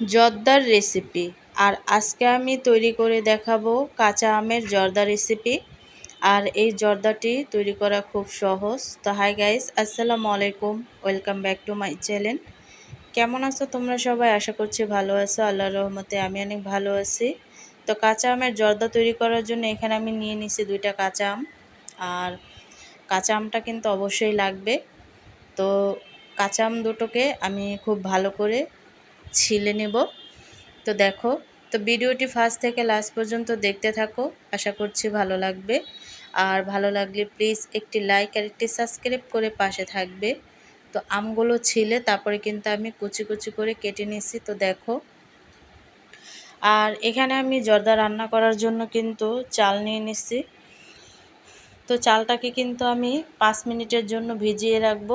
জর্দার recipe. আর আজকে আমি তৈরি করে দেখাবো কাঁচা আমের জর্দা রেসিপি। আর এই জর্দাটি তৈরি করা খুব সহজ। তো হাই গাইস, আসসালামু আলাইকুম। Welcome back to my channel. কেমন আছো তোমরা সবাই? আশা করছি ভালো আছো। আল্লাহ রহমতে আমি অনেক ভালো আছি। তো কাঁচা আমের জর্দা তৈরি করার জন্য এখানে আমি নিয়ে নিছি দুইটা কাঁচা আম। আর কাঁচা আমটা কিন্তু অবশ্যই লাগবে। তো কাঁচা আম দুটোকে আমি খুব ভালো করে ছিলে নেব। তো দেখো, তো ভিডিওটি ফার্স্ট থেকে লাস্ট পর্যন্ত দেখতে থাকো, আশা করছি ভালো লাগবে। আর ভালো লাগলে প্লিজ একটি লাইক আর একটি সাবস্ক্রাইব করে পাশে থাকবে। তো আমগুলো ছিলে, তারপরে কিন্তু আমি কুচি কুচি করে কেটে নিয়েছি, তো দেখো। আর এখানে আমি জর্দা রান্না করার জন্য কিন্তু চাল নিয়ে নিচ্ছি তো চালটাকে কিন্তু আমি পাঁচ মিনিটের জন্য ভিজিয়ে রাখব।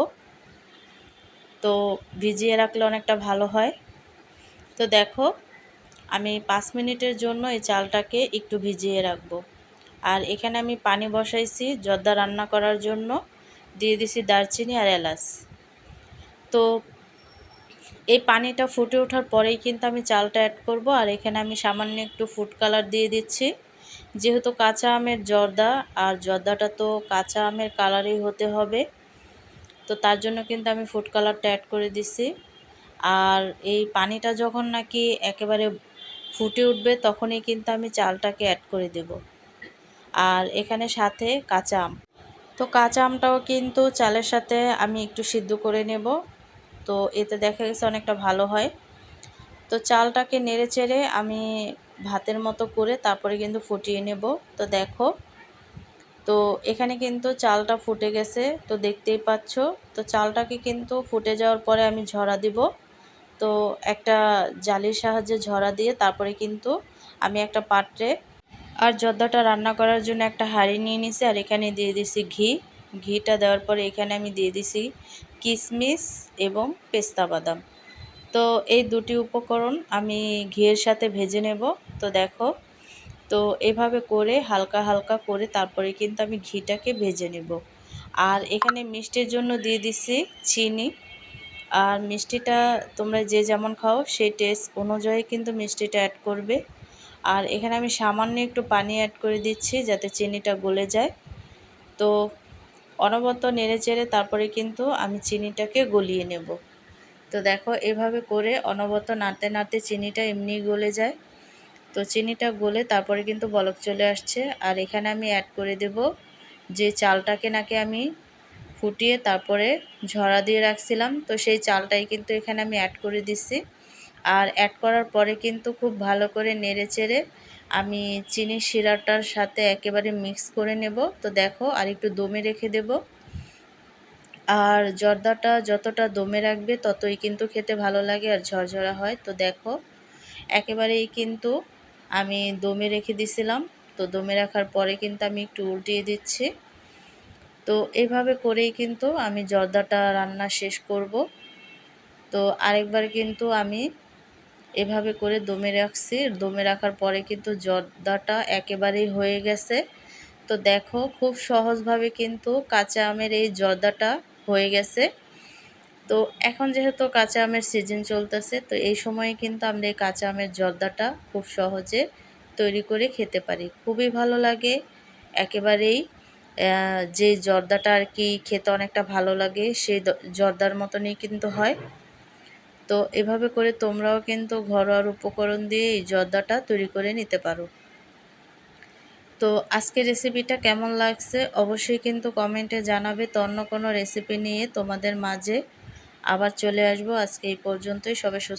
তো ভিজিয়ে রাখলে অনেকটা ভালো হয়। তো দেখো, আমি পাঁচ মিনিটের জন্য এই চালটাকে একটু ভিজিয়ে রাখব। আর এখানে আমি পানি বসাইছি জর্দা রান্না করার জন্য। দিয়ে দিছি দারচিনি আর এলাচ। তো এই পানিটা ফুটে ওঠার পরেই কিন্তু আমি চালটা অ্যাড করব। আর এখানে আমি সামান্য একটু ফুড কালার দিয়ে দিচ্ছি। যেহেতু কাঁচা আমের জর্দা, আর জর্দাটা তো কাঁচা আমের কালারই হতে হবে, তো তার জন্য কিন্তু আমি ফুড কালারটা অ্যাড করে দিছি। আর এই পানিটা যখন নাকি একেবারে ফুটে উঠবে, তখনই কিন্তু আমি চালটাকে অ্যাড করে দেব। আর এখানে সাথে কাঁচা আম। তো কাঁচা আমটাও কিন্তু চালের সাথে আমি একটু সিদ্ধ করে নেব। তো এতে দেখা গেছে অনেকটা ভালো হয়। তো চালটাকে নেড়ে চেড়ে আমি ভাতের মতো করে তারপরে কিন্তু ফুটিয়ে নেব। তো দেখো, তো এখানে কিন্তু চালটা ফুটে গেছে। তো দেখতেই পাচ্ছ, তো চালটাকে কিন্তু ফুটে যাওয়ার পরে আমি ঝরা দিব। তো একটা জালির সাহায্যে ঝরা দিয়ে তারপরে কিন্তু আমি একটা পাত্রে আর জর্দাটা রান্না করার জন্য একটা হাঁড়ি নিয়ে নিছি আর এখানে দিয়ে দিছি ঘি। ঘিটা দেওয়ার পরে এখানে আমি দিয়ে দিছি কিশমিশ এবং পেস্তা বাদাম। তো এই দুটি উপকরণ আমি ঘিয়ের সাথে ভেজে নেব। তো দেখো, তো এভাবে করে হালকা হালকা করে তারপরে কিন্তু আমি ঘিটাকে ভেজে নেব। আর এখানে মিষ্টির জন্য দিয়ে দিছি চিনি। আর মিষ্টিটা তোমরা যে যেমন খাও, সেই টেস্ট অনুযায়ী কিন্তু মিষ্টিটা অ্যাড করবে। আর এখানে আমি সামান্য একটু পানি অ্যাড করে দিচ্ছি যাতে চিনিটা গলে যায়। তো অনবরত নেড়ে চেড়ে তারপরে কিন্তু আমি চিনিটাকে গলিয়ে নেব। তো দেখো এভাবে করে অনবরত নাড়তে নাড়তে চিনিটা এমনি গলে যায়। তো চিনিটা গলে তারপরে কিন্তু বলক চলে আসছে। আর এখানে আমি অ্যাড করে দেব যে চালটাকে নাকি আমি ফুটিয়ে তারপরে ঝরা দিয়ে রাখছিলাম। তো সেই চালটাই কিন্তু এখানে আমি অ্যাড করে দিচ্ছি। আর অ্যাড করার পরে কিন্তু খুব ভালো করে নেড়ে চেড়ে আমি চিনির শিরাটার সাথে একেবারে মিক্স করে নেব। তো দেখো, আর একটু দমে রেখে দেব। আর জর্দাটা যতটা দমে রাখবে ততই কিন্তু খেতে ভালো লাগে আর ঝরঝরা হয়। তো দেখো, একেবারেই কিন্তু আমি দমে রেখে দিছিলাম। তো দমে রাখার পরে কিন্তু আমি একটু উল্টিয়ে দিচ্ছি। তো এভাবে করেই কিন্তু আমি জর্দাটা রান্না শেষ করব। তো আরেকবার কিন্তু আমি এভাবে করে দমে রাখছি। দমে রাখার পরে কিন্তু জর্দাটা একেবারেই হয়ে গেছে। তো দেখো খুব সহজভাবে কিন্তু কাঁচা আমের এই জর্দাটা হয়ে গেছে। তো এখন যেহেতু কাঁচা আমের সিজন চলতেছে, তো এই সময়ে কিন্তু আমরা এই কাঁচা আমের জর্দাটা খুব সহজে তৈরি করে খেতে পারি। খুবই ভালো লাগে, একেবারেই যে জর্দাটা আর কি খেতে অনেকটা ভালো লাগে সেই জর্দার মতনই কিন্তু হয়। তো এভাবে করে তোমরাও কিন্তু ঘরোয়ার উপকরণ দিয়ে এই জর্দাটা তৈরি করে নিতে পারো। তো আজকে রেসিপিটা কেমন লাগছে অবশ্যই কিন্তু কমেন্টে জানাবে। তো অন্য কোনো রেসিপি নিয়ে তোমাদের মাঝে আবার চলে আসব। আজকে এই পর্যন্তই। সবাই সুস্থ